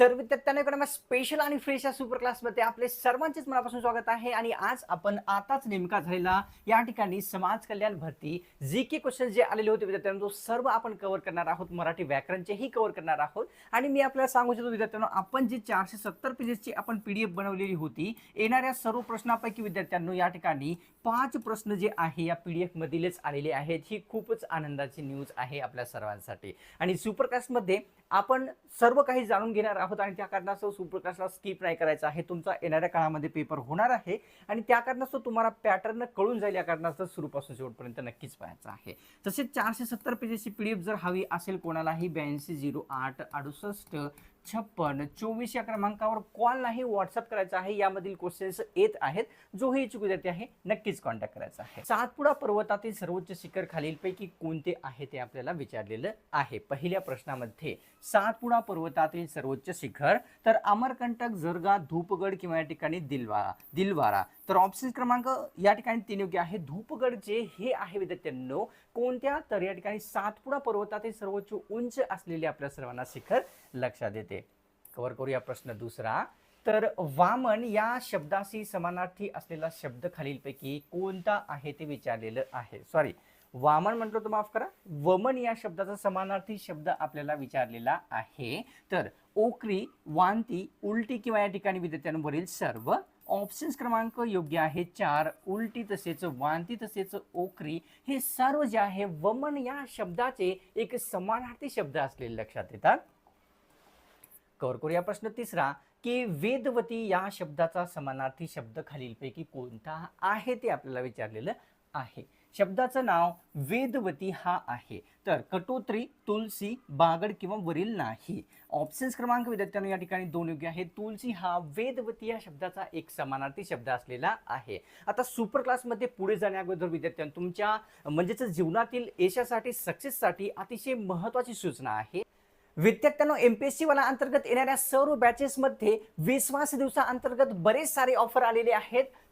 तर विद्यार्थ्यांकडे स्पेशल आणि फ्रेश या सुपर क्लासमध्ये आपले सर्वांचेच मनापासून स्वागत आहे. आणि आज आपण आताच नेमका झालेला या ठिकाणी समाज कल्याण भरती जी के क्वेश्चन जे आलेले होते विद्यार्थ्यांना तो सर्व आपण कव्हर करणार आहोत. मराठी व्याकरणचेही कव्हर करणार आहोत. आणि मी आपल्याला सांगू इच्छितो विद्यार्थ्यांना आपण जी चारशे सत्तर पेजेसची आपण पीडीएफ बनवलेली होती येणाऱ्या सर्व प्रश्नापैकी विद्यार्थ्यांना या ठिकाणी पाच प्रश्न जे आहे या पीडीएफ मधीलच आलेले आहेत. ही खूपच आनंदाची न्यूज आहे आपल्या सर्वांसाठी. आणि सुपर क्लासमध्ये आपण सर्व काही जाणून घेणार आहोत आणि त्या कारणास्तव सुप्रकाशला स्किप नाही करायचा आहे. तुमचा येणाऱ्या काळामध्ये पेपर होणार आहे. आणि त्या कारणास्तव तुम्हाला पॅटर्न कळून जाईल या कारणास्तव सुरूपासून शेवटपर्यंत नक्कीच पाहायचं आहे. तसेच चारशे सत्तर पेजेसची एफ जर हवी असेल कोणालाही ब्याऐंशी झिरो आठ अडुसष्ट छप्पन चोवीस या क्रमांकावर कॉल नाही व्हॉट्सअप करायचा आहे यामधील क्वेश्चन्स येत आहेत. जो हे इच्छुक विद्यार्थी आहे नक्कीच कॉन्टॅक्ट करायचा आहे. सातपुडा पर्वतातील सर्वोच्च शिखर खालीलपैकी कोणते आहे ते आपल्याला विचारलेलं आहे. पहिल्या प्रश्नामध्ये सातपुडा पर्वतातील सर्वोच्च शिखर तर अमरकंटक जरगा धूपगड किंवा या ठिकाणी दिलवारा दिलवारा. तर ऑप्शन क्रमांक या ठिकाणी तीन योग्य आहे. धूपगड जे हे आहे विद्यार्थ्यांनो कोणत्या तर या ठिकाणी सातपुडा पर्वतातील सर्वोच्च उंच असलेले आपल्या सर्वांना शिखर लक्षात येते. कव्हर करूया प्रश्न दुसरा. तर वामन या शब्दाशी समानार्थी असलेला शब्द खालीलपैकी कोणता आहे ते विचारलेलं आहे? सॉरी वामन म्हटलं तर माफ करा. वमन या शब्दाचा समानार्थी शब्द आपल्याला विचारलेला आहे. तर ओकरी वांती उलटी किंवा या ठिकाणी विद्यार्थ्यांवरील सर्व ऑप्शन्स क्रमांक योग्य आहे चार उलटी तसेच वांती तसेच ओकरी हे सर्व जे आहे वमन या शब्दाचे एक समानार्थी शब्द असलेले लक्षात येतात. कवर करूया प्रश्न तिसरा. की वेदवती या शब्दाचा समानार्थी शब्द खालीलपैकी कोणता आहे ते आपल्याला विचारलेलं आहे. शब्दाचं नाव वेदवती हा आहे. तर कटोत्री तुलसी बागड किंवा वरील नाही. ऑप्शन्स क्रमांक विद्यार्थ्यांनो या ठिकाणी दोन योग्य आहे तुलसी हा वेदवती या शब्दाचा एक समानार्थी शब्द असलेला आहे. आता सुपर क्लासमध्ये पुढे जाण्याअगोदर विद्यार्थ्यांना तुमच्या म्हणजेच जीवनातील यशासाठी सक्सेससाठी अतिशय महत्त्वाची सूचना आहे. विद्यार्थ्यांनो एम पी एस सी वाला अंतर्गत येणाऱ्या सर्व बॅचेसमध्ये विश्वास दिवसा अंतर्गत बरेच सारे ऑफर आलेले आहेत.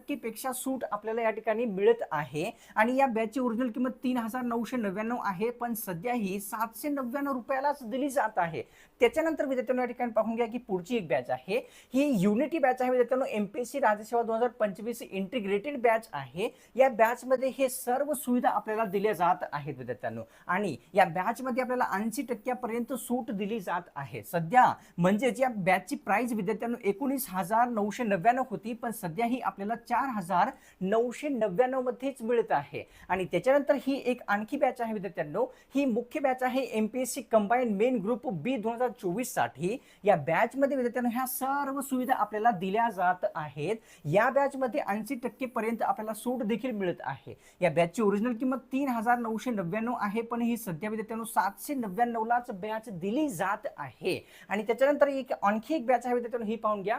टक्केपेक्षा सूट आपल्याला या ठिकाणी मिळत आहे. आणि या बॅचची ओरिजिनल किंमत तीन हजार नऊशे नव्याण्णव आहे पण सध्या ही सातशे नव्याण्णव रुपयालाच दिली जात आहे. त्याच्यानंतर विद्यार्थ्यांना या ठिकाणी पाहून घ्या की पुढची एक बॅच आहे. ही युनिटी बॅच आहे विद्यार्थ्यांनो एमपीएससी राज्यसेवा दोन हजार पंचवीस इंटिग्रेटेड बॅच आहे. या बॅच मध्ये हे सर्व सुविधा आपल्याला दिल्या जात आहेत विद्यार्थ्यांनो. आणि या बॅच मध्ये आपल्याला ऐंशी टक्क्यापर्यंत सूट दिली जात आहे. सध्या म्हणजेच या बॅचची प्राइस विद्यार्थ्यांनो एकोणीस हजार नऊशे नव्याण्णव होती पण सध्या ही आपल्याला चार हजार नऊशे नव्याण्णवमध्येच मिळत आहे. आणि त्याच्यानंतर ही एक आणखी बॅच आहे विद्यार्थ्यांनो. ही मुख्य बॅच आहे M P S C combine main group B दोन हजार चोवीससाठी या बॅचमध्ये विद्यार्थ्यांनो ह्या सर्व सुविधा आपल्याला दिल्या जात आहेत. या बॅचमध्ये ऐंशी टक्के पर्यंत आपल्याला सूट देखील मिळत आहे. या बॅचची ओरिजिनल किंमत तीन हजार नऊशे नव्याण्णव आहे पण ही सध्या विद्यार्थ्यांनो सातशे नव्याण्णवलाच बॅच दिली जात आहे. आणि त्याच्यानंतर एक आणखी एक बॅच आहे विद्यार्थ्यांनो ही पाहून घ्या.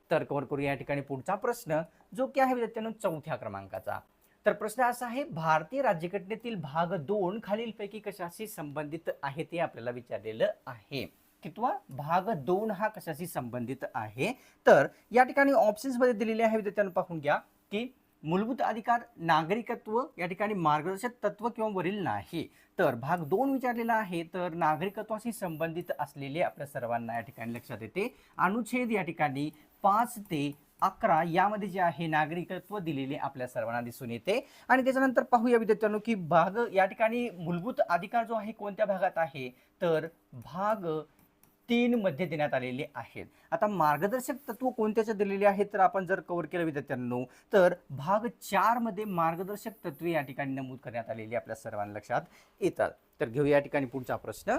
तर कव्हर करू या ठिकाणी पुढचा प्रश्न जो की आहे विद्यार्थ्यांनो चौथ्या क्रमांकाचा. तर प्रश्न असा आहे भारतीय राज्यघटनेतील भाग दोन खालीलपैकी कशाशी संबंधित आहे ते आपल्याला विचारलेलं आहे. कितवा भाग दोन हा कशाशी संबंधित आहे? तर या ठिकाणी ऑप्शन्समध्ये दिलेले आहे विद्यार्थ्यांना पाहून घ्या की मूलभूत अधिकार नागरिकत्व या ठिकाणी मार्गदर्शक तत्व किंवा वरील नाही. तर भाग दोन विचारलेला आहे तर नागरिकत्वाशी संबंधित असलेले आपल्या सर्वांना या ठिकाणी लक्षात येते. अनुच्छेद या ठिकाणी पाच ते अकरा यामध्ये जे आहे नागरिकत्व दिलेले आपल्या सर्वांना दिसून येते. आणि त्याच्यानंतर पाहूया विद्यार्थ्यांनो की भाग या ठिकाणी मूलभूत अधिकार जो आहे कोणत्या भागात आहे? तर भाग तीन मध्ये देण्यात आलेले आहेत. आता मार्गदर्शक तत्व कोणत्याच्या दिलेले आहेत तर आपण जर कव्हर केलं विद्यार्थ्यांनो तर भाग चारमध्ये मार्गदर्शक तत्वे या ठिकाणी नमूद करण्यात आलेली आपल्या सर्वांना लक्षात येतात. तर घेऊ या ठिकाणी पुढचा प्रश्न.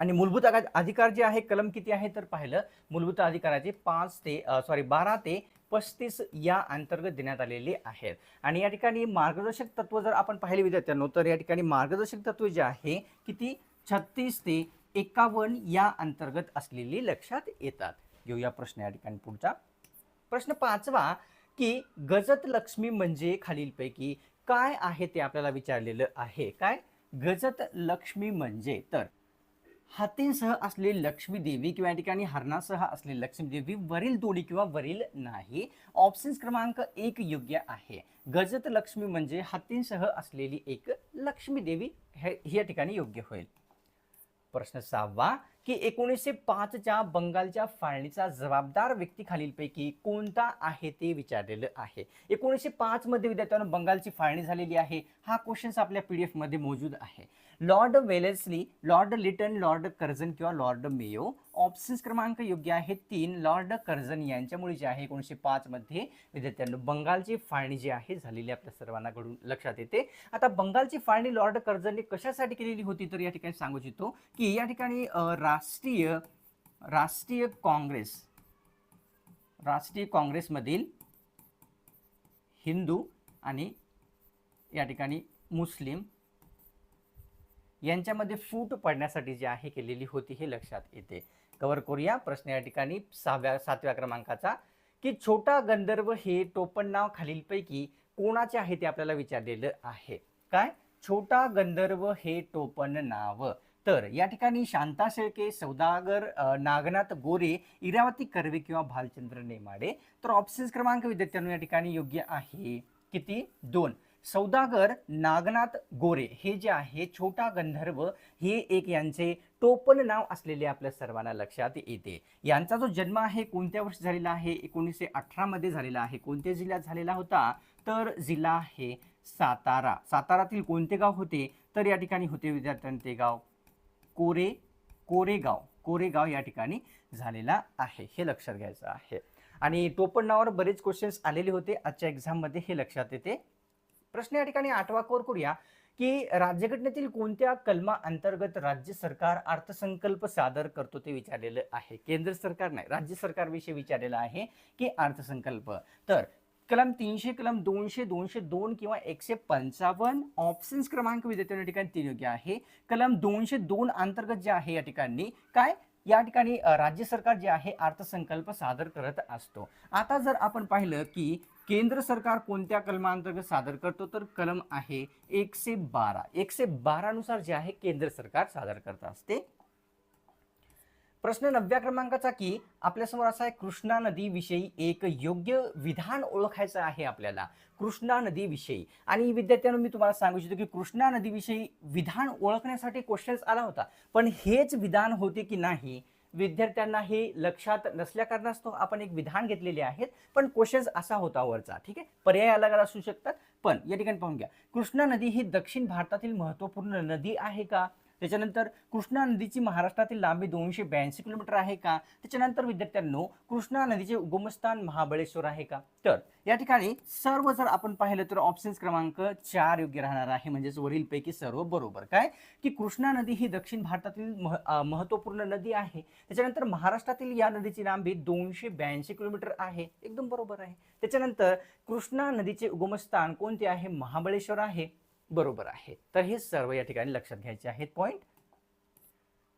आणि मूलभूत अधिकार जे आहे कलम किती आहे? तर पाहिलं मूलभूत अधिकाराचे पाच ते सॉरी बारा ते पस्तीस या अंतर्गत देण्यात आलेले आहेत. आणि या ठिकाणी मार्गदर्शक तत्व जर आपण पाहिले विद्यार्थ्यांनो तर या ठिकाणी मार्गदर्शक तत्व जे आहे किती? छत्तीस ते एकावन्न या अंतर्गत असलेली लक्षात येतात. घेऊया प्रश्न या ठिकाणी पुढचा. प्रश्न पाचवा की गजत लक्ष्मी म्हणजे खालीलपैकी काय आहे ते आपल्याला विचारलेलं आहे? काय? गजत लक्ष्मी म्हणजे तर हातींसह असलेली लक्ष्मी देवी किंवा या ठिकाणी हरणासह असलेली लक्ष्मी देवी वरील दोन्ही किंवा वरील नाही. ऑप्शन्स क्रमांक एक योग्य आहे. गजत लक्ष्मी म्हणजे हातींसह असलेली एक लक्ष्मी देवी हे या ठिकाणी योग्य होईल. प्रश्न सहावा की एकोणीसशे पाचच्या बंगालच्या फाळणीचा जबाबदार व्यक्ती खालीलपैकी कोणता आहे ते विचारलेलं आहे. एकोणीसशे पाचमध्ये विद्यार्थ्यांना बंगालची फाळणी झालेली आहे. हा क्वेश्चन्स आपल्या पी डी एफमध्ये मौजूद आहे. Lord Wellesley Lord Lytton Lord Curzon किंवा लॉर्ड मेयो ऑप्शन्स क्रमांक योग्य आहे तीन. लॉर्ड कर्झन यांच्यामुळे जे आहे एकोणीसशे पाचमध्ये विद्यार्थ्यांना बंगालची फाळणी जी आहे झालेली आपल्या सर्वांना घडून लक्षात येते. आता बंगालची फाळणी लॉर्ड कर्झनने कशासाठी केलेली होती तर या ठिकाणी सांगू इच्छितो की या ठिकाणी रा राष्ट्रीय राष्ट्रीय काँग्रेस राष्ट्रीय काँग्रेसमधील हिंदू आणि या ठिकाणी मुस्लिम यांच्यामध्ये फूट पडण्यासाठी जी आहे केलेली होती हे लक्षात येते. कव्हर करूया प्रश्न या ठिकाणी सहाव्या सातव्या क्रमांकाचा. की छोटा गंधर्व हे टोपण नाव खालीलपैकी कोणाचे आहे ते आपल्याला विचारलेलं आहे? काय? छोटा गंधर्व हे टोपण नाव. तर या ठिकाणी शांता शेळके सौदागर नागनाथ गोरे इरावती कर्वे किंवा भालचंद्र नेमाडे. तर ऑप्शन्स क्रमांक विद्यार्थ्यांना या ठिकाणी योग्य आहे. किती? दोन. सौदागर नागनाथ गोरे हे जे आहे छोटा गंधर्व हे एक यांचे टोपण नाव असलेले आपल्या सर्वांना लक्षात येते. यांचा जो जन्म आहे कोणत्या वर्षी झालेला आहे? एकोणीसशे अठरामध्ये झालेला आहे. कोणत्या जिल्ह्यात झालेला होता? तर जिल्हा आहे सातारा. सातारातील कोणते गाव होते? तर या ठिकाणी होते विद्यार्थ्यांचे गाव कोरे कोरेगाव कोरेगाव या ठिकाणी झालेला आहे. हे लक्षात घ्यायचं आहे. आणि टोपण नावावर बरेच क्वेश्चन्स आलेले होते. आजच्या एक्झाममध्ये हे लक्षात येते. प्रश्न या ठिकाणी आठवा कोर करूया की राज्यघटनेतील कोणत्या कलमा अंतर्गत राज्य सरकार अर्थसंकल्प सादर करतो ते विचारलेलं आहे. केंद्र सरकार नाही राज्य सरकारविषयी विचारलेलं आहे की अर्थसंकल्प. तर कलम तीनशे कलम दोनशे दोनशे दोन किंवा एकशे पंचावन्न ऑप्शन्स क्रमांक विद्यार्थ्यांना ठिकाणी तीन योग्य आहे. कलम दोनशे दोन अंतर्गत जे आहे या ठिकाणी काय? या ठिकाणी राज्य सरकार जे आहे अर्थसंकल्प सादर करत असतो. आता जर आपण पाहिलं की केंद्र सरकार कोणत्या कलमांतर्गत सादर करतो तर कलम आहे एकशे बारा. एकशे बारानुसार जे आहे केंद्र सरकार सादर करत असते. प्रश्न नवव्या क्रमांकाचा की आपल्यासमोर असा आहे कृष्णा नदीविषयी एक योग्य विधान ओळखायचं आहे आपल्याला कृष्णा नदीविषयी. आणि विद्यार्थ्यांना मी तुम्हाला सांगू इच्छितो की कृष्णा नदीविषयी विधान ओळखण्यासाठी क्वेश्चन्स आला होता. पण हेच विधान होते की नाही विद्यार्थ्यांना हे लक्षात नसल्या कारणास्तव आपण एक विधान घेतलेले आहेत पण क्वेश्चन्स असा होता वरचा. ठीक आहे? पर्याय अलग अलग असू शकतात पण या ठिकाणी पाहून घ्या. कृष्णा नदी ही दक्षिण भारतातील महत्त्वपूर्ण नदी आहे का? त्याच्यानंतर कृष्णा नदीची महाराष्ट्रातील लांबी दोनशे ब्याऐंशी किलोमीटर आहे का? त्याच्यानंतर विद्यार्थ्यांनो कृष्णा नदीचे उगमस्थान महाबळेश्वर आहे का? तर या ठिकाणी सर्व जर आपण पाहिलं तर ऑप्शन्स क्रमांक चार योग्य राहणार आहे. म्हणजेच वरीलपैकी सर्व बरोबर. काय? की कृष्णा नदी ही दक्षिण भारतातील मह महत्त्वपूर्ण नदी आहे. त्याच्यानंतर महाराष्ट्रातील या नदीची लांबी दोनशे ब्याऐंशी किलोमीटर आहे. एकदम बरोबर आहे. त्याच्यानंतर कृष्णा नदीचे उगमस्थान कोणते आहे? महाबळेश्वर आहे. बरोबर आहे. तर हे सर्व या ठिकाणी लक्षात घ्यायचे आहेत. पॉईंट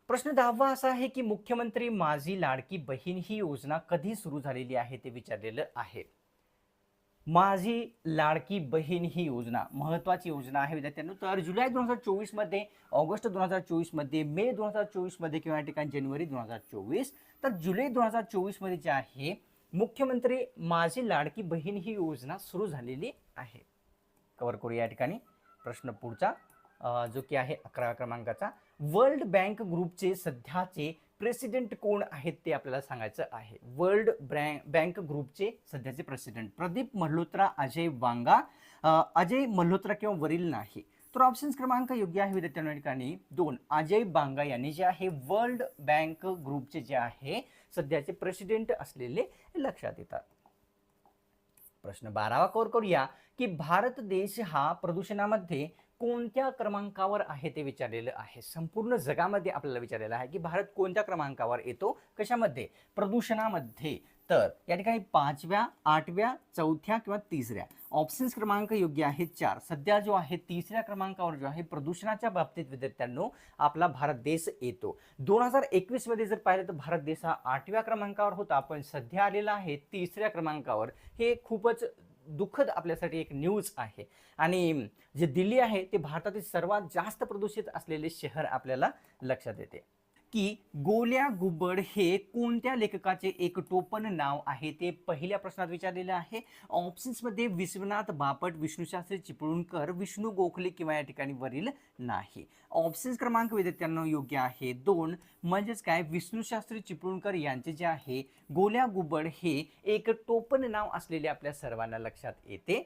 प्रश्न दहावा असा आहे की मुख्यमंत्री माझी लाडकी बहीण ही योजना कधी सुरू झालेली आहे ते विचारलेलं आहे. माझी लाडकी बहीण ही योजना महत्वाची योजना आहे. विद्यार्थ्यांनो तर जुलै दोन हजार चोवीसमध्ये ऑगस्ट दोन हजार चोवीसमध्ये मे दोन हजार चोवीसमध्ये किंवा या ठिकाणी जानेवारी दोन हजार चोवीस तर जुलै दोन हजार चोवीसमध्ये जे आहे मुख्यमंत्री माझी लाडकी बहीण ही योजना सुरू झालेली आहे. कव्हर करू या ठिकाणी. प्रश्न पुढचा जो की आहे अकराव्या क्रमांकाचा. वर्ल्ड बँक ग्रुपचे सध्याचे प्रेसिडेंट कोण आहेत ते आपल्याला सांगायचं आहे. वर्ल्ड बँक ग्रुपचे सध्याचे प्रेसिडेंट प्रदीप मल्होत्रा अजय वांगा. अजय मल्होत्रा किंवा वरील नाही. तर ऑप्शन क्रमांक योग्य आहे विद्यार्थ्यांनो ठिकाणी दोन. अजय बांगा यांनी जे आहे वर्ल्ड बँक ग्रुपचे जे आहे सध्याचे प्रेसिडेंट असलेले लक्षात येतात. प्रश्न बारावा कोर करूया की भारत देश हा प्रदूषणामध्ये कोणत्या क्रमांकावर आहे ते विचारलेलं आहे. संपूर्ण जगामध्ये आपल्याला विचारलेलं आहे की भारत कोणत्या क्रमांकावर येतो कशामध्ये? प्रदूषणामध्ये. तर या ठिकाणी पाचव्या आठव्या चौथ्या किंवा तिसऱ्या. ऑप्शन्स क्रमांक योग्य आहे चार. सध्या जो आहे तिसऱ्या क्रमांकावर जो आहे प्रदूषणाच्या बाबतीत विद्यार्थ्यांनो आपला भारत देश येतो. दोन हजार एकवीसमध्ये जर पाहिलं तर भारत देश हा आठव्या क्रमांकावर होता. पण सध्या आलेला आहे तिसऱ्या क्रमांकावर. हे खूपच दुःखद आपल्यासाठी एक न्यूज आहे. आणि जे दिल्ली आहे ते भारतातील सर्वात जास्त प्रदूषित असलेले शहर आपल्याला लक्षात येते. की गोल्या गुबड हे कोणत्या लेखकाचे एक टोपण नाव आहे ते पहिल्या प्रश्नात विचारलेलं आहे. ऑप्शन्समध्ये विश्वनाथ बापट विष्णुशास्त्री चिपळूणकर विष्णू गोखले किंवा या ठिकाणी वरील नाही. ऑप्शन्स क्रमांक विद्यार्थ्यांना योग्य आहे. दोन म्हणजेच काय? विष्णुशास्त्री चिपळूणकर यांचे जे आहे गोल्या गुबड हे एक टोपण नाव असलेले आपल्या सर्वांना लक्षात येते.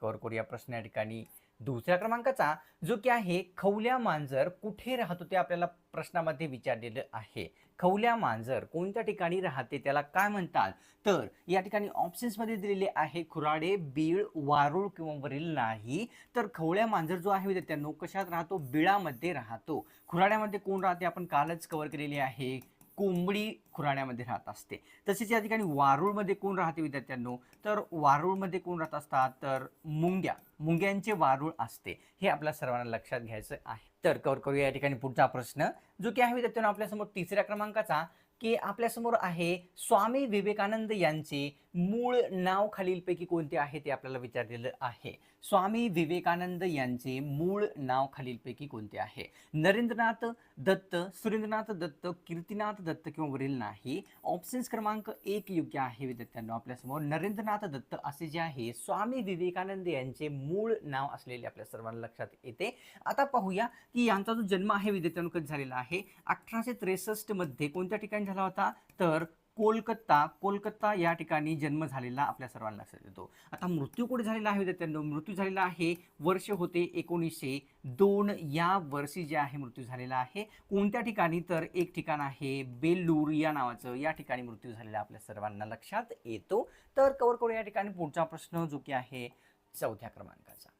कवर करूया प्रश्न या ठिकाणी. दुसऱ्या क्रमांकाचा जो की आहे खवल्या मांजर कुठे राहतो ते आपल्याला प्रश्नामध्ये विचारलेलं आहे. खवल्या मांजर कोणत्या ठिकाणी राहते त्याला काय म्हणतात? तर या ठिकाणी ऑप्शन्समध्ये दिलेले आहे खुराडे बीळ वारुळ किंवा वरील नाही. तर खवल्या मांजर जो आहे विद्यार्थ्यांनो कशात राहतो? बिळामध्ये राहतो. खुराड्यामध्ये कोण राहते? आपण कालच कव्हर केलेली आहे. कोंबडी खुराड्यामध्ये राहत असते. तसेच या ठिकाणी वारुळमध्ये कोण राहते विद्यार्थ्यांनो? तर वारुळमध्ये कोण राहत असतात? तर मुंग्या. मुंग्यांचे वारुळ असते. हे आपल्या सर्वांना लक्षात घ्यायचं आहे. तर कवर करूया या ठिकाणी पुढचा प्रश्न. जो की आहे विद्यार्थ्यांनो आपल्यासमोर तिसऱ्या क्रमांकाचा की आपल्यासमोर आहे स्वामी विवेकानंद यांचे मूळ नाव खालीलपैकी कोणते आहे ते आपल्याला विचारलेलं आहे. स्वामी विवेकानंद यांचे मूळ नाव खालीलपैकी कोणते आहे? नरेंद्रनाथ दत्त सुरेंद्रनाथ दत्त कीर्तिनाथ दत्त किंवा वरील नाही. ऑप्शन्स क्रमांक एक योग्य आहे विद्यार्थ्यांना आपल्यासमोर. नरेंद्रनाथ दत्त असे जे आहे स्वामी विवेकानंद यांचे मूळ नाव असलेले आपल्या सर्वांना लक्षात येते. आता पाहूया की यांचा जो जन्म आहे विद्यार्थ्यांनो कधी झालेला आहे? अठराशे त्रेसष्टमध्ये कोणत्या ठिकाणी झाला होता? तर कोलकत्ता कोलकत्ता या ठिकाणी जन्म झालेला आपल्या सर्वांना लक्षात येतो. आता मृत्यू कुठे झालेला आहे विद्यार्थ्यांनो मृत्यू झालेला आहे वर्ष होते एकोणीसशे दोन. या वर्षी जे आहे मृत्यू झालेला आहे. कोणत्या ठिकाणी? तर एक ठिकाण आहे बेल्लूर या नावाचं. या ठिकाणी मृत्यू झालेला आपल्या सर्वांना लक्षात येतो. तर कवर करू या ठिकाणी पुढचा प्रश्न जो की आहे चौथ्या क्रमांकाचा.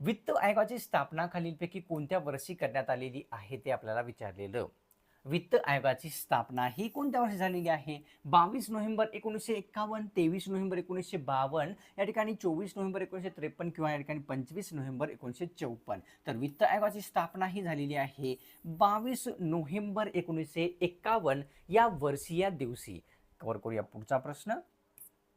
वित्त आयोगाची स्थापना खालीलपैकी कोणत्या वर्षी करण्यात आलेली आहे ते आपल्याला विचारलेलं. वित्त आयोगाची स्थापना ही कोणत्या वर्षी झालेली आहे? बावीस नोव्हेंबर एकोणीसशे एक्कावन्न तेवीस नोव्हेंबर एकोणीसशे बावन्न या ठिकाणी चोवीस नोव्हेंबर एकोणीसशे त्रेपन्न किंवा या ठिकाणी पंचवीस नोव्हेंबर एकोणीसशे चौपन्न. तर वित्त आयोगाची स्थापना ही झालेली आहे बावीस नोव्हेंबर एकोणीसशे एक्कावन्न या वर्षी या दिवशी. कवर करूया पुढचा प्रश्न.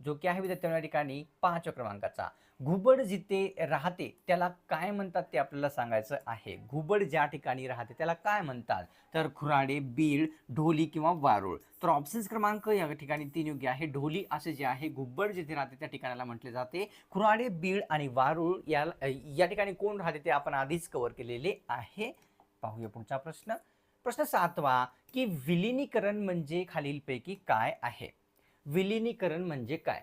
जो की आहे विद्यार्थ्यांना या ठिकाणी पाचव्या क्रमांकाचा. घुबड जिथे राहते त्याला काय म्हणतात ते आपल्याला सांगायचं आहे? घुबड ज्या ठिकाणी राहते त्याला काय म्हणतात? तर खुराडे बीड ढोली किंवा वारुळ. तर ऑप्शन्स क्रमांक या ठिकाणी तीन योग्य आहे. ढोली असे जे आहे घुबड जिथे राहते त्या ठिकाणाला म्हटले जाते. खुराडे बीड आणि वारुळ या या ठिकाणी कोण राहते ते आपण आधीच कव्हर केलेले आहे. पाहूया पुढचा प्रश्न. प्रश्न सातवा की विलिनीकरण म्हणजे खालीलपैकी काय आहे? विलिनीकरण म्हणजे काय?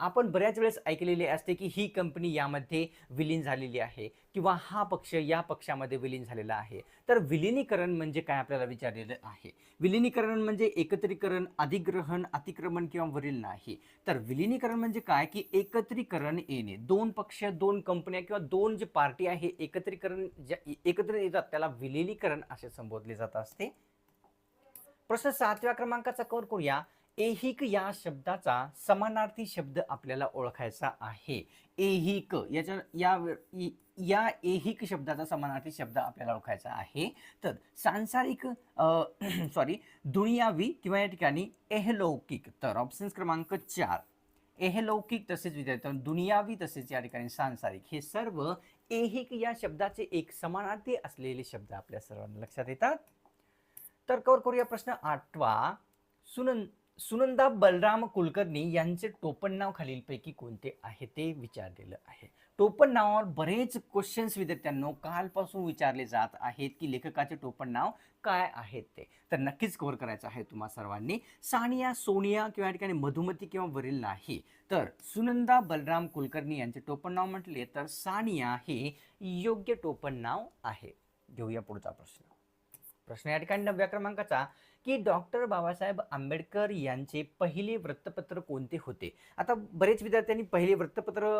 आपण बऱ्याच वेळेस ऐकलेले असते की ही कंपनी यामध्ये विलीन झालेली आहे किंवा हा पक्ष या पक्षामध्ये विलीन झालेला आहे. तर विलिनीकरण म्हणजे काय आपल्याला विचारलेलं आहे? विलिनीकरण म्हणजे एकत्रीकरण अधिग्रहण अतिक्रमण किंवा वरील नाही. तर विलिनीकरण म्हणजे काय? की एकत्रीकरण येणे. दोन पक्ष दोन कंपन्या किंवा दोन जे पार्टी आहे एकत्रीकरण ज्या एकत्र येतात त्याला विलिनीकरण असे संबोधले जात असते. प्रश्न सातव्या क्रमांकाचा कवर करूया एहिक या शब्दाचा समानार्थी शब्द आपल्याला ओळखायचा आहे. एहिक याच्या या या ऐहिक शब्दाचा समानार्थी शब्द आपल्याला ओळखायचा आहे. तर सांसारिक सॉरी दुनियावी किंवा या ठिकाणी एहलौकिक तर ऑप्शन्स क्रमांक चार. एहलौकिक तसेच विद्यार्थी दुनियावी तसेच या ठिकाणी सांसारिक. हे सर्व ऐहिक या शब्दाचे एक समानार्थी असलेले शब्द आपल्या सर्वांना लक्षात येतात. तर कवर करूया प्रश्न आठवा. सुनंद सुनंदा बलराम कुलकर्णी यांचे टोपण नाव खालीलपैकी कोणते आहे ते विचारलेलं आहे. टोपण नावावर बरेच क्वेश्चन्स विद्यार्थ्यांनो कालपासून विचारले जात आहेत की लेखकाचे टोपण नाव काय आहेत ते. तर नक्कीच कव्हर करायचं आहे तुम्हा सर्वांनी. सानिया सोनिया किंवा या ठिकाणी मधुमती किंवा वरील नाही. तर सुनंदा बलराम कुलकर्णी यांचे टोपण नाव म्हटले तर सानिया हे योग्य टोपण नाव आहे. घेऊया पुढचा प्रश्न. प्रश्न या ठिकाणी नवव्या क्रमांकाचा की डॉक्टर बाबासाहेब आंबेडकर यांचे पहिले वृत्तपत्र कोणते होते? आता बरेच विद्यार्थ्यांनी पहिले वृत्तपत्र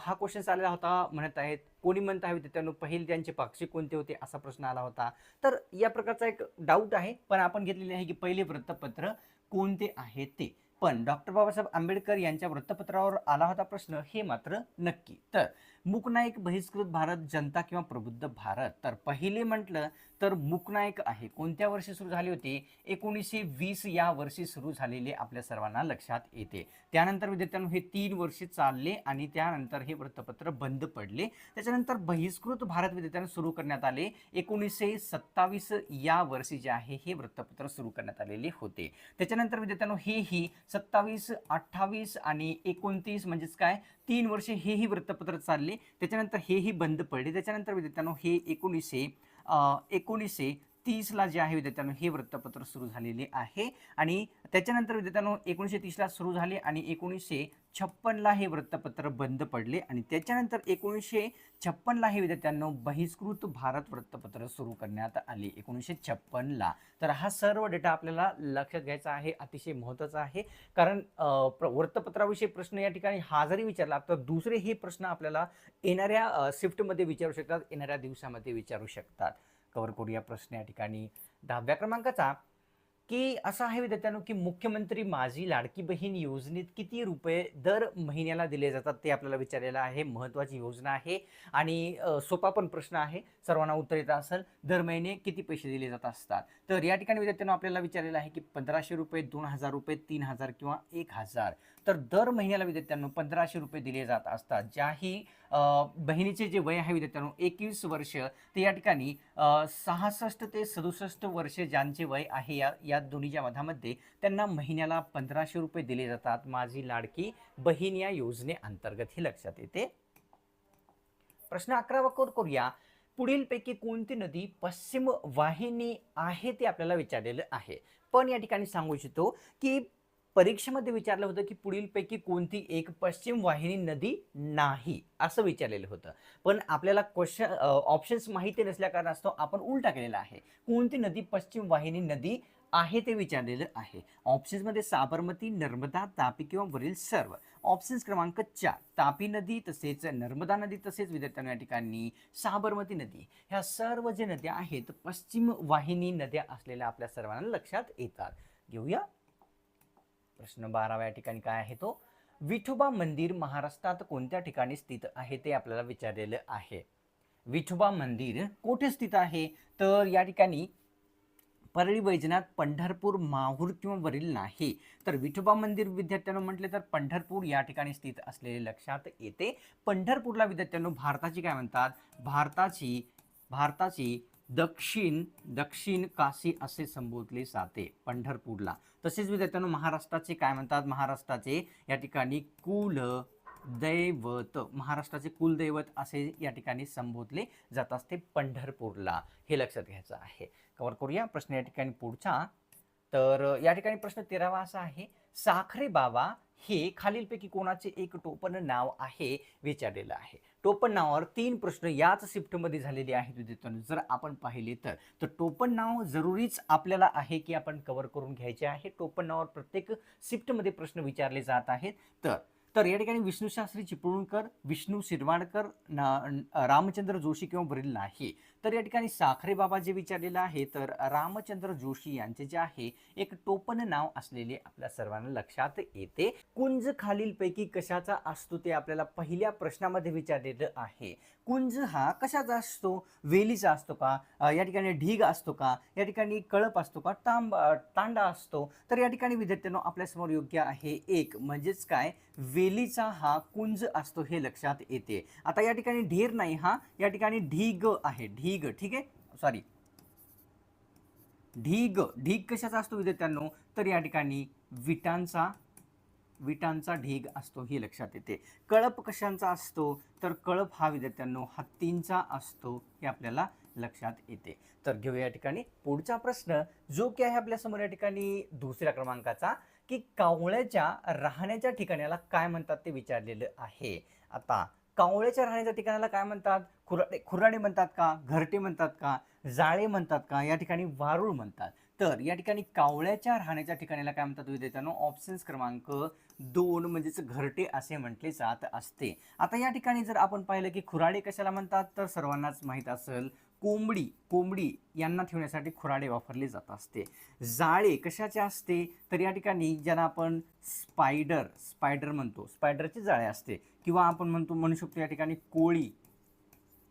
हा क्वेश्चन आलेला होता म्हणत आहेत कोणी म्हणत आहे विद्यार्थ्यांनो पहिले त्यांचे पाक्षिक कोणते होते असा प्रश्न आला होता. तर या प्रकारचा एक डाऊट आहे पण आपण घेतलेले आहे की पहिले वृत्तपत्र कोणते आहे ते. पण डॉक्टर बाबासाहेब आंबेडकर यांच्या वृत्तपत्रावर आला होता प्रश्न हे मात्र नक्की. तर मूकनायक बहिष्कृत भारत जनता किंवा प्रबुद्ध भारत. तर पहिले म्हटलं तर मूकनायक आहे. कोणत्या वर्षी सुरू झाली होती? एकोणीसशे वीस या वर्षी सुरू झालेले आपल्या सर्वांना लक्षात येते. त्यानंतर विद्यार्थ्यांनो हे तीन वर्षे चालले आणि त्यानंतर हे वृत्तपत्र बंद पडले. त्याच्यानंतर बहिष्कृत भारत विद्यार्थ्यांना सुरू करण्यात आले. एकोणीसशे सत्तावीस या वर्षी जे आहे हे वृत्तपत्र सुरू करण्यात आलेले होते. त्याच्यानंतर विद्यार्थ्यांनो हेही सत्तावीस अठ्ठावीस आणि एकोणतीस म्हणजेच काय? तीन वर्षे हेही वृत्तपत्र चालले. त्याच्यानंतर हेही बंद पडले. त्याच्यानंतर विद्यार्थ्यांनो हे एकोणीसशे अं, एकोणीसशे तीसला जे आहे विद्यार्थ्यांनो हे वृत्तपत्र सुरू झालेले आहे. आणि त्याच्यानंतर विद्यार्थ्यांनो एकोणीसशे तीसला सुरू झाले आणि एकोणीसशे छप्पनला हे वृत्तपत्र बंद पडले. आणि त्याच्यानंतर एकोणीसशे छप्पनला हे विद्यार्थ्यांनो बहिष्कृत भारत वृत्तपत्र सुरू करण्यात आले. एकोणीसशे छप्पनला. तर हा सर्व डेटा आपल्याला लक्षात घ्यायचा आहे अतिशय महत्त्वाचा आहे. कारण प्र- वृत्तपत्राविषयी प्रश्न या ठिकाणी हा जरी विचारला तर दुसरे हे प्रश्न आपल्याला येणाऱ्या शिफ्टमध्ये विचारू शकतात येणाऱ्या दिवसामध्ये विचारू शकतात. कव्हर करूया प्रश्न या ठिकाणी. दहाव्या क्रमांकाचा की असं आहे विद्यार्थ्यांनो की मुख्यमंत्री माझी लाडकी बहीण योजनेत किती रुपये दर महिन्याला दिले जातात ते आपल्याला विचारलेलं आहे. महत्त्वाची योजना आहे आणि सोपा पण प्रश्न आहे. सर्वांना उत्तर येत असेल दर महिने किती पैसे दिले जात असतात? तर या ठिकाणी विद्यार्थ्यांनो आपल्याला विचारलेलं आहे की पंधराशे रुपये दोन हजार रुपये तीन हजार किंवा एक हजार. तर दर महिन्याला विद्यार्थ्यांना पंधराशे रुपये दिले जात असतात. ज्याही बहिणीचे जे वय आहे विद्यार्थ्यांनो एकवीस वर्ष ते या ठिकाणी सहासष्ट ते सदुसष्ट वर्ष ज्यांचे वय आहे या या दोन्हीच्या मधामध्ये त्यांना महिन्याला पंधराशे रुपये दिले जातात. माझी लाडकी बहीण या योजनेअंतर्गत हे लक्षात येते. प्रश्न अकरावा कोर करूया. पुढीलपैकी कोणती नदी पश्चिम वाहिनी आहे ते आपल्याला विचारलेलं आहे. पण या ठिकाणी सांगू इच्छितो की परीक्षेमध्ये विचारलं होतं की पुढीलपैकी कोणती एक पश्चिम वाहिनी नदी नाही असं विचारलेलं होतं. पण आपल्याला क्वेश्चन ऑप्शन्स माहिती नसल्या कारणास्तव आपण उलटा केलेला आहे. कोणती नदी पश्चिम वाहिनी नदी आहे ते विचारलेलं आहे. ऑप्शन्समध्ये साबरमती नर्मदा तापी किंवा वरील सर्व. ऑप्शन्स क्रमांक चार तापी नदी तसेच नर्मदा नदी तसेच विद्यार्थ्यांना या ठिकाणी साबरमती नदी. ह्या सर्व जे नद्या आहेत पश्चिम वाहिनी नद्या असलेल्या आपल्या सर्वांना लक्षात येतात. घेऊया प्रश्न बाराव्या या ठिकाणी काय आहे तो? विठोबा मंदिर महाराष्ट्रात कोणत्या ठिकाणी स्थित आहे ते आपल्याला विचारलेलं आहे. विठोबा मंदिर कुठे स्थित आहे? तर या ठिकाणी परळी वैजनाथ पंढरपूर माहूर किंवा वरील नाही. तर विठोबा मंदिर विद्यार्थ्यांनो म्हटले तर पंढरपूर या ठिकाणी स्थित असलेले लक्षात येते. पंढरपूरला विद्यार्थ्यांनो भारताची काय म्हणतात? भारताची भारताची दक्षिण दक्षिण काशी असे संबोधले जाते पंढरपूरला. तसेच विद्यार्थ्यांनो महाराष्ट्राचे काय म्हणतात? महाराष्ट्राचे या ठिकाणी कुल दैवत महाराष्ट्राचे कुलदैवत असे या ठिकाणी संबोधले जात असते पंढरपूरला. हे लक्षात घ्यायचं आहे. कवर करूया प्रश्न या ठिकाणी पुढचा. तर या ठिकाणी प्रश्न तेरावा असा आहे साखरे बाबा हे खालीलपैकी कोणाचे एक टोपण नाव आहे विचारलेलं आहे. टोपण नावावर तीन प्रश्न याच शिफ्टमध्ये झालेले आहेत विद्यार्थ्यांनो. जर आपण पाहिले तर तर टोपण नाव जरुरीच आपल्याला आहे की आपण कव्हर करून घ्यायचे आहे? टोपण नावावर प्रत्येक शिफ्टमध्ये प्रश्न विचारले जात आहेत. तर तर या ठिकाणी विष्णू शास्त्री चिपळूणकर विष्णू शिरवाडकर रामचंद्र जोशी किंवा वरील नाही. तर या ठिकाणी साखरे बाबा जे विचारलेलं आहे तर रामचंद्र जोशी यांचे जे आहे एक टोपण नाव असलेले आपल्या सर्वांना लक्षात येते. कुंज खालीलपैकी कशाचा असतो ते आपल्याला पहिल्या प्रश्नामध्ये विचारलेलं आहे. कुंज हा कशाचा असतो? वेलीचा असतो का? या ठिकाणी ढीग असतो का? या ठिकाणी कळप असतो का? तांब तांडा असतो. तर या ठिकाणी विद्यार्थ्यांनो आपल्यासमोर योग्य आहे एक म्हणजेच काय? वेलीचा हा कुंज असतो हे लक्षात येते. आता या ठिकाणी ढेर नाही हा या ठिकाणी ढीग आहे. ढीग ठीक आहे? सॉरी ढीग ढीग कशाचा असतो विद्यार्थ्यांनो? तर या ठिकाणी विटांचा विटांचा ढीग असतो हे लक्षात येते. कळप कशांचा असतो? तर कळप हा विद्यार्थ्यांनो हत्तींचा असतो हे आपल्याला लक्षात येते. तर घेऊया या ठिकाणी पुढचा प्रश्न जो की आहे आपल्यासमोर या ठिकाणी दुसऱ्या क्रमांकाचा की कावळ्याच्या राहण्याच्या ठिकाणाला काय म्हणतात ते विचारलेलं आहे? आता कावळ्याच्या राहण्याच्या ठिकाणाला काय म्हणतात? खुराडे खुराडे म्हणतात का? घरटे म्हणतात का? जाळे म्हणतात का? या ठिकाणी वारुळ म्हणतात. तर या ठिकाणी कावळ्याच्या राहण्याच्या ठिकाणाला काय म्हणतात विद्यार्थ्यांनो ऑप्शन्स क्रमांक दोन म्हणजेच घरटे असे म्हटले जात असते. आता या ठिकाणी जर आपण पाहिलं की खुराडे कशाला म्हणतात? तर सर्वांनाच माहीत असेल कोंबडी कोंबडी यांना ठेवण्यासाठी खुराडे वापरले जात असते. जाळे कशाचे असते? तर या ठिकाणी ज्यांना आपण स्पायडर स्पायडर म्हणतो. स्पायडरचे जाळे असते. किंवा आपण म्हणतो म्हणू शकतो या ठिकाणी कोळी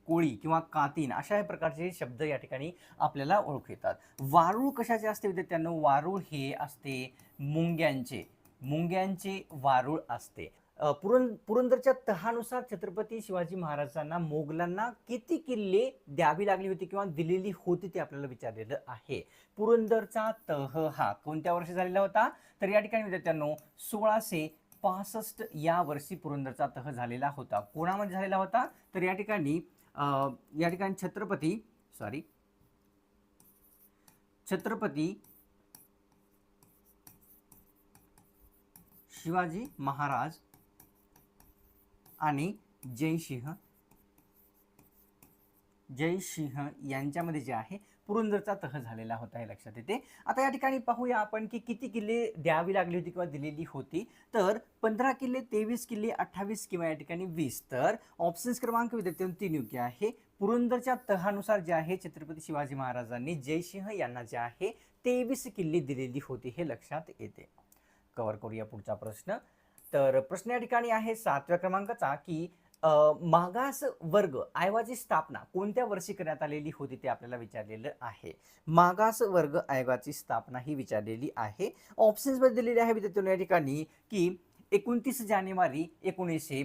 कोळी किंवा कातीन अशा या प्रकारचे शब्द या ठिकाणी आपल्याला ओळख येतात. वारूळ कशाचे असते विद्यार्थ्यांना? वारूळ हे असते मुंग्यांचे. मुंग्यांचे वारूळ असते. पुरं पुरंदरच्या तहानुसार छत्रपती शिवाजी महाराजांना मोगलांना किती किल्ले द्यावी लागली होती किंवा दिलेली होती ते आपल्याला विचारलेलं आहे. पुरंदरचा तह हा कोणत्या वर्षी झालेला होता? तर या ठिकाणी विद्यार्थ्यांनो सोळाशे पासष्ट या वर्षी पुरंदरचा तह झालेला होता. कोणामध्ये झालेला होता? तर या ठिकाणी या ठिकाणी छत्रपती सॉरी छत्रपती शिवाजी महाराज आणि जयसिंह जयसिंह यांच्यामध्ये जे आहे पुरंदरचा तह झालेला होता हे लक्षात येते. आता या ठिकाणी पाहूया आपण की किती किल्ले द्यावी लागली होती किंवा दिलेली होती. तर पंधरा किल्ले तेवीस किल्ले अठ्ठावीस किंवा या ठिकाणी वीस. तर ऑप्शन्स क्रमांक विद्यार्थ्यांनो तीन योग्य आहे. पुरंदरच्या तहानुसार जे आहे छत्रपती शिवाजी महाराजांनी जयसिंह यांना जे आहे तेवीस किल्ले दिलेली होती हे लक्षात येते. कव्हर करूया पुढचा प्रश्न. तर प्रश्न या ठिकाणी आहे सातव्या क्रमांकाचा की मागास वर्ग आयोगाची स्थापना कोणत्या वर्षी करण्यात आलेली होती ते आपल्याला विचारलेलं आहे. मागास वर्ग आयोगाची स्थापना ही विचारलेली आहे. ऑप्शन्समध्ये दिलेली आहे विद्यार्थ्यांना या ठिकाणी की एकोणतीस जानेवारी एकोणीसशे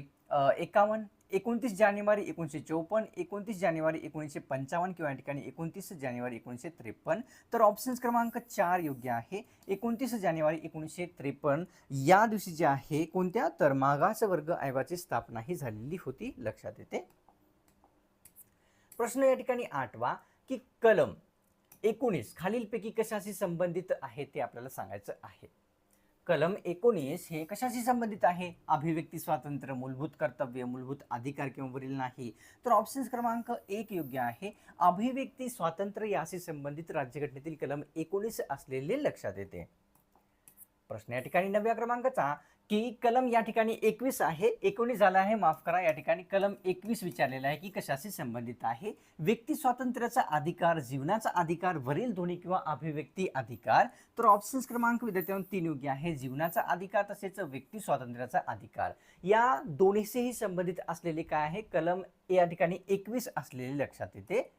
एकावन्न एकोणतीस जानेवारी एकोणीसशे चौपन्न एकोणतीस जानेवारी एकोणीसशे पंचावन्न किंवा या ठिकाणी एकोणतीस जानेवारी एकोणीसशे त्रेपन्न. तर ऑप्शन्स क्रमांक चार योग्य आहे. एकोणतीस जानेवारी एकोणीसशे त्रेपन्न या दिवशी जे आहे कोणत्या? तर मागास वर्ग आयोगाची स्थापना ही झालेली होती. लक्षात येते. प्रश्न या ठिकाणी आठवा की कलम एकोणीस खालीलपैकी कशाशी संबंधित आहे ते आपल्याला सांगायचं आहे. कलम एकोणीस हे कशाशी संबंधित आहे? अभिव्यक्ती स्वातंत्र्य मूलभूत कर्तव्य मूलभूत अधिकार किंवा वरील नाही. तर ऑप्शन्स क्रमांक एक योग्य आहे. अभिव्यक्ती स्वातंत्र्य याशी संबंधित राज्यघटनेतील कलम एकोणीस असलेले लक्षात येते. प्रश्न या ठिकाणी नव्या क्रमांकाचा. की कलम या ठिकाणी एकवीस आहे एकोणीस झाला आहे माफ करा या ठिकाणी कलम एकवीस विचारलेला आहे की कशाशी संबंधित आहे? व्यक्ती स्वातंत्र्याचा अधिकार जीवनाचा अधिकार वरील दोन्ही किंवा अभिव्यक्ती अधिकार? तर ऑप्शन्स क्रमांक विद्यार्थ्यांना तीन योग्य आहे. जीवनाचा अधिकार तसेच व्यक्ती स्वातंत्र्याचा अधिकार. या दोन्हीशीही संबंधित असलेले काय आहे? कलम या ठिकाणी एकवीस असलेले लक्षात येते.